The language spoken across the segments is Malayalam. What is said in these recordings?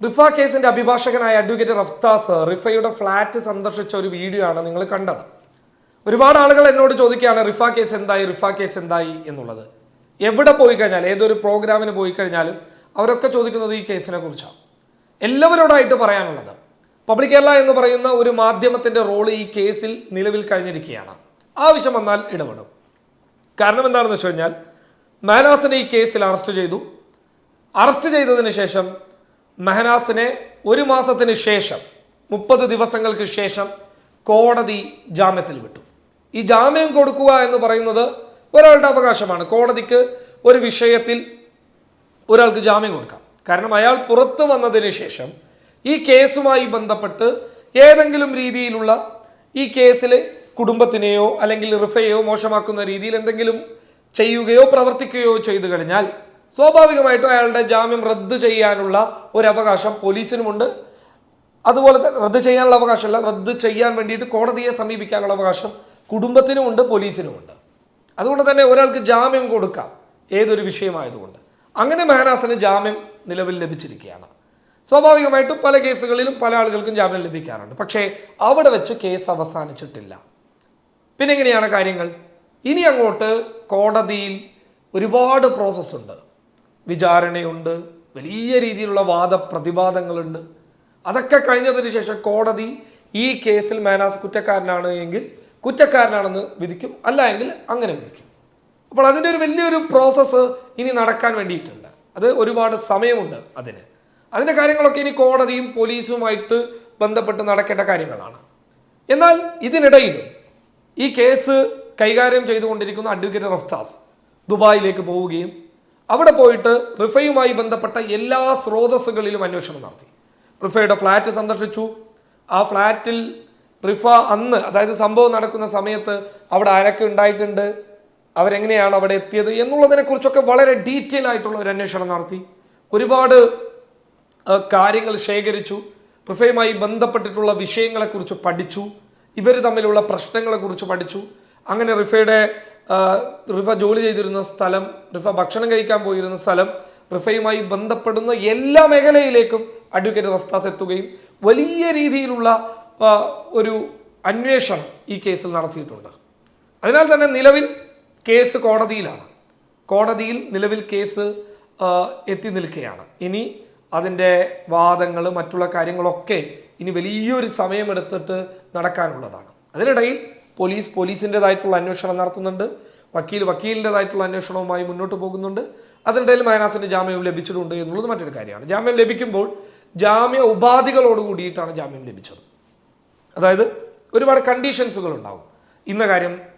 റിഫ കേസിന്റെ അഭിഭാഷകനായ അഡ്വക്കേറ്റ് റഫ്താസ് റിഫയുടെ ഫ്ലാറ്റ് സന്ദർശിച്ച ഒരു വീഡിയോ ആണ് നിങ്ങൾ കണ്ടത്. ഒരുപാട് ആളുകൾ എന്നോട് ചോദിക്കുകയാണ് റിഫ കേസ് എന്തായി റിഫ കേസ് എന്തായി എന്നുള്ളത്. എവിടെ പോയി കഴിഞ്ഞാൽ ഏതൊരു പ്രോഗ്രാമിന് പോയി കഴിഞ്ഞാലും അവരൊക്കെ ചോദിക്കുന്നത് ഈ കേസിനെ കുറിച്ചാണ്. എല്ലാവരോടായിട്ട് പറയാനുള്ളത്. പബ്ലിക് കേരള എന്ന് പറയുന്ന ഒരു മാധ്യമത്തിന്റെ റോൾ ഈ കേസിൽ നിലവിൽ കഴിഞ്ഞിരിക്കുകയാണ്. ആവശ്യം വന്നാൽ ഇടപെടും. കാരണം എന്താണെന്ന് വെച്ച് കഴിഞ്ഞാൽ മെഹനാസിനെ ഈ കേസിൽ അറസ്റ്റ് ചെയ്തു. അറസ്റ്റ് ചെയ്തതിന് ശേഷം മെഹനാസിനെ ഒരു മാസത്തിന് ശേഷം മുപ്പത് ദിവസങ്ങൾക്ക് ശേഷം കോടതി ജാമ്യത്തിൽ വിട്ടു. ഈ ജാമ്യം കൊടുക്കുക എന്ന് പറയുന്നത് ഒരാളുടെ അവകാശമാണ്. കോടതിക്ക് ഒരു വിഷയത്തിൽ ഒരാൾക്ക് ജാമ്യം കൊടുക്കാം. കാരണം അയാൾ പുറത്തു വന്നതിന് ശേഷം ഈ കേസുമായി ബന്ധപ്പെട്ട് ഏതെങ്കിലും രീതിയിലുള്ള ഈ കേസിൽ കുടുംബത്തിനെയോ അല്ലെങ്കിൽ റിഫയോ മോശമാക്കുന്ന രീതിയിൽ എന്തെങ്കിലും ചെയ്യുകയോ പ്രവർത്തിക്കുകയോ ചെയ്തു കഴിഞ്ഞാൽ സ്വാഭാവികമായിട്ടും അയാളുടെ ജാമ്യം റദ്ദ് ചെയ്യാനുള്ള ഒരു അവകാശം പോലീസിനുമുണ്ട്. അതുപോലെ തന്നെ റദ്ദ് ചെയ്യാനുള്ള അവകാശമല്ല റദ്ദ് ചെയ്യാൻ വേണ്ടിയിട്ട് കോടതിയെ സമീപിക്കാനുള്ള അവകാശം കുടുംബത്തിനുമുണ്ട് പോലീസിനുമുണ്ട്. അതുകൊണ്ട് തന്നെ ഒരാൾക്ക് ജാമ്യം കൊടുക്കാം. ഏതൊരു വിഷയമായതുകൊണ്ട്. അങ്ങനെ മെഹനാസിന് ജാമ്യം നിലവിൽ ലഭിച്ചിരിക്കുകയാണ്. സ്വാഭാവികമായിട്ടും പല കേസുകളിലും പല ആളുകൾക്കും ജാമ്യം ലഭിക്കാറുണ്ട്. പക്ഷേ അവിടെ വെച്ച് കേസ് അവസാനിച്ചിട്ടില്ല. പിന്നെ എങ്ങനെയാണ് കാര്യങ്ങൾ? ഇനി അങ്ങോട്ട് കോടതിയിൽ ഒരുപാട് പ്രോസസ്സുണ്ട് വിചാരണയുണ്ട് വലിയ രീതിയിലുള്ള വാദപ്രതിവാദങ്ങളുണ്ട്. അതൊക്കെ കഴിഞ്ഞതിന് ശേഷം കോടതി ഈ കേസിൽ മാനാസ് കുറ്റക്കാരനാണ് എങ്കിൽ കുറ്റക്കാരനാണെന്ന് വിധിക്കും. അല്ല എങ്കിൽ അങ്ങനെ വിധിക്കും. അപ്പോൾ അതിന്റെ ഒരു വലിയൊരു പ്രോസസ്സ് ഇനി നടക്കാൻ വേണ്ടിയിട്ടുണ്ട്. അത് ഒരുപാട് സമയമുണ്ട് അതിന്. അതിന്റെ കാര്യങ്ങളൊക്കെ ഇനി കോടതിയും പോലീസുമായിട്ട് ബന്ധപ്പെട്ട് നടക്കേണ്ട കാര്യങ്ങളാണ്. എന്നാൽ ഇതിനിടയിലും ഈ കേസ് കൈകാര്യം ചെയ്തുകൊണ്ടിരിക്കുന്ന അഡ്വക്കേറ്റ് റഫ്താസ് ദുബായിലേക്ക് പോവുകയും അവിടെ പോയിട്ട് റിഫയുമായി ബന്ധപ്പെട്ട എല്ലാ സ്രോതസ്സുകളിലും അന്വേഷണം നടത്തി. റിഫയുടെ ഫ്ലാറ്റ് സന്ദർശിച്ചു. ആ ഫ്ലാറ്റിൽ റിഫ അന്ന് അതായത് സംഭവം നടക്കുന്ന സമയത്ത് അവിടെ ആരൊക്കെ ഉണ്ടായിട്ടുണ്ട്? അവരെങ്ങനെയാണ് അവിടെ എത്തിയത് എന്നുള്ളതിനെക്കുറിച്ചൊക്കെ വളരെ ഡീറ്റെയിൽ ആയിട്ടുള്ള ഒരു അന്വേഷണം നടത്തി. ഒരുപാട് കാര്യങ്ങൾ ശേഖരിച്ചു. റുഫയുമായി ബന്ധപ്പെട്ടിട്ടുള്ള വിഷയങ്ങളെക്കുറിച്ച് പഠിച്ചു. ഇവർ തമ്മിലുള്ള പ്രശ്നങ്ങളെക്കുറിച്ച് പഠിച്ചു. അങ്ങനെ റിഫയുടെ റിഫ ജോലി ചെയ്തിരുന്ന സ്ഥലം റിഫ ഭക്ഷണം കഴിക്കാൻ പോയിരുന്ന സ്ഥലം റിഫയുമായി ബന്ധപ്പെടുന്ന എല്ലാ മേഖലയിലേക്കും അഡ്വക്കേറ്റ് റഫ്താസ് എത്തുകയും വലിയ രീതിയിലുള്ള ഒരു അന്വേഷണം ഈ കേസിൽ നടത്തിയിട്ടുണ്ട്. അതിനാൽ തന്നെ നിലവിൽ കേസ് കോടതിയിലാണ്. കോടതിയിൽ നിലവിൽ കേസ് എത്തി നിൽക്കുകയാണ്. ഇനി അതിന്റെ വാദങ്ങൾ മറ്റുള്ള കാര്യങ്ങളൊക്കെ ഇനി വലിയൊരു സമയമെടുത്തിട്ട് നടക്കാനുള്ളതാണ്. അതിനിടയിൽ പോലീസ് പോലീസിന്റെതായിട്ടുള്ള അന്വേഷണം നടത്തുന്നുണ്ട്. വക്കീൽ വക്കീലിന്റെതായിട്ടുള്ള അന്വേഷണവുമായി മുന്നോട്ട് പോകുന്നുണ്ട്. അതിനിടയിൽ മൈനാസിന്റെ ജാമ്യം ലഭിച്ചിട്ടുണ്ട് എന്നുള്ളത് മറ്റൊരു കാര്യമാണ്. ജാമ്യം ലഭിക്കുമ്പോൾ ജാമ്യ ഉപാധികളോട് കൂടിയിട്ടാണ് ജാമ്യം ലഭിച്ചത്. അതായത് ഒരുപാട് കണ്ടീഷൻസുകൾ ഉണ്ടാവും ഇന്ന കാര്യം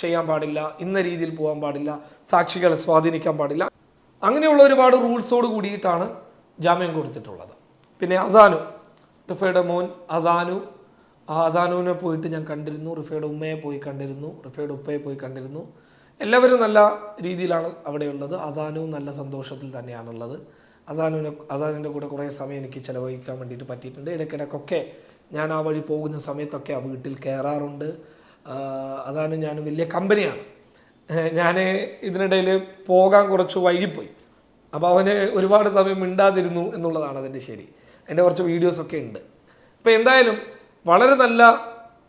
ചെയ്യാൻ പാടില്ല ഇന്ന രീതിയിൽ പോകാൻ പാടില്ല സാക്ഷികളെ സ്വാധീനിക്കാൻ പാടില്ല. അങ്ങനെയുള്ള ഒരുപാട് റൂൾസോട് കൂടിയിട്ടാണ് ജാമ്യം കൊടുത്തിട്ടുള്ളത്. പിന്നെ അസാനു റിഫയുടെ മോൻ അസാനു അസാനുവിനെ പോയിട്ട് ഞാൻ കണ്ടിരുന്നു റിഫയുടെ ഉമ്മയെ പോയി കണ്ടിരുന്നു റിഫയുടെ ഉപ്പയെ പോയി കണ്ടിരുന്നു. എല്ലാവരും നല്ല രീതിയിലാണ് അവിടെയുള്ളത്. അസാനുവും നല്ല സന്തോഷത്തിൽ തന്നെയാണുള്ളത്. അസാനുവിനെ അസാനുവിന്റെ കൂടെ കുറേ സമയം എനിക്ക് ചിലവഴിക്കാൻ വേണ്ടിയിട്ട് പറ്റിയിട്ടുണ്ട്. ഇടയ്ക്കിടയ്ക്കൊക്കെ ഞാൻ ആ വഴി പോകുന്ന സമയത്തൊക്കെ ആ വീട്ടിൽ കയറാറുണ്ട്. അതാണ് ഞാൻ വലിയ കമ്പനിയാണ്. ഞാൻ ഇതിനിടയിൽ പോകാൻ കുറച്ച് വൈകിപ്പോയി. അപ്പോൾ അവന് ഒരുപാട് സമയം മിണ്ടാതിരുന്നു എന്നുള്ളതാണ് അതിന്റെ ശരി. അതിന്റെ കുറച്ച് വീഡിയോസൊക്കെ ഉണ്ട്. അപ്പോൾ എന്തായാലും വളരെ നല്ല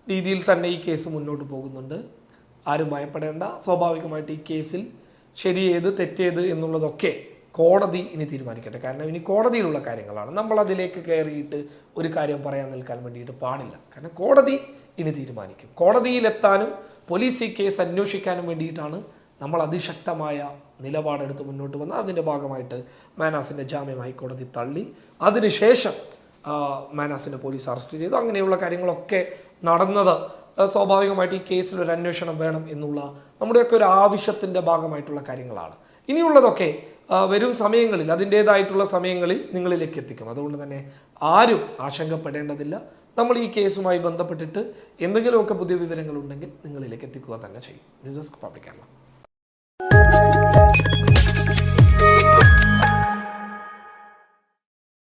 രീതിയിൽ തന്നെ ഈ കേസ് മുന്നോട്ട് പോകുന്നുണ്ട്. ആരും ഭയപ്പെടേണ്ട. സ്വാഭാവികമായിട്ട് ഈ കേസിൽ ശരിയേത് തെറ്റേത് എന്നുള്ളതൊക്കെ കോടതി ഇനി തീരുമാനിക്കട്ടെ. കാരണം ഇനി കോടതിയിലുള്ള കാര്യങ്ങളാണ്. നമ്മൾ അതിലേക്ക് കയറിയിട്ട് ഒരു കാര്യം പറയാൻ നിൽക്കാൻ വേണ്ടിയിട്ട് പാടില്ല. കാരണം കോടതി ഇനി തീരുമാനിക്കും. കോടതിയിലെത്താനും പോലീസ് ഈ കേസ് അന്വേഷിക്കാനും വേണ്ടിയിട്ടാണ് നമ്മൾ അതിശക്തമായ നിലപാടെടുത്ത് മുന്നോട്ട് വന്ന് അതിന്റെ ഭാഗമായിട്ട് മാനാസിന്റെ ജാമ്യം ഹൈക്കോടതി തള്ളി. അതിനുശേഷം മാനാസിനെ പോലീസ് അറസ്റ്റ് ചെയ്തു. അങ്ങനെയുള്ള കാര്യങ്ങളൊക്കെ നടന്നത് സ്വാഭാവികമായിട്ട് ഈ കേസിൽ ഒരു അന്വേഷണം വേണം എന്നുള്ള നമ്മുടെയൊക്കെ ഒരു ആവശ്യത്തിന്റെ ഭാഗമായിട്ടുള്ള കാര്യങ്ങളാണ്. ഇനിയുള്ളതൊക്കെ വരും സമയങ്ങളിൽ അതിന്റേതായിട്ടുള്ള സമയങ്ങളിൽ നിങ്ങളിലേക്ക് എത്തിക്കും. അതുകൊണ്ട് തന്നെ ആരും ആശങ്കപ്പെടേണ്ടതില്ല. നമ്മൾ ഈ കേസുമായി ബന്ധപ്പെട്ടിട്ട് എന്തെങ്കിലുമൊക്കെ പുതിയ വിവരങ്ങളുണ്ടെങ്കിൽ നിങ്ങളിലേക്ക് എത്തിക്കുക തന്നെ ചെയ്യും. News desk public Kerala.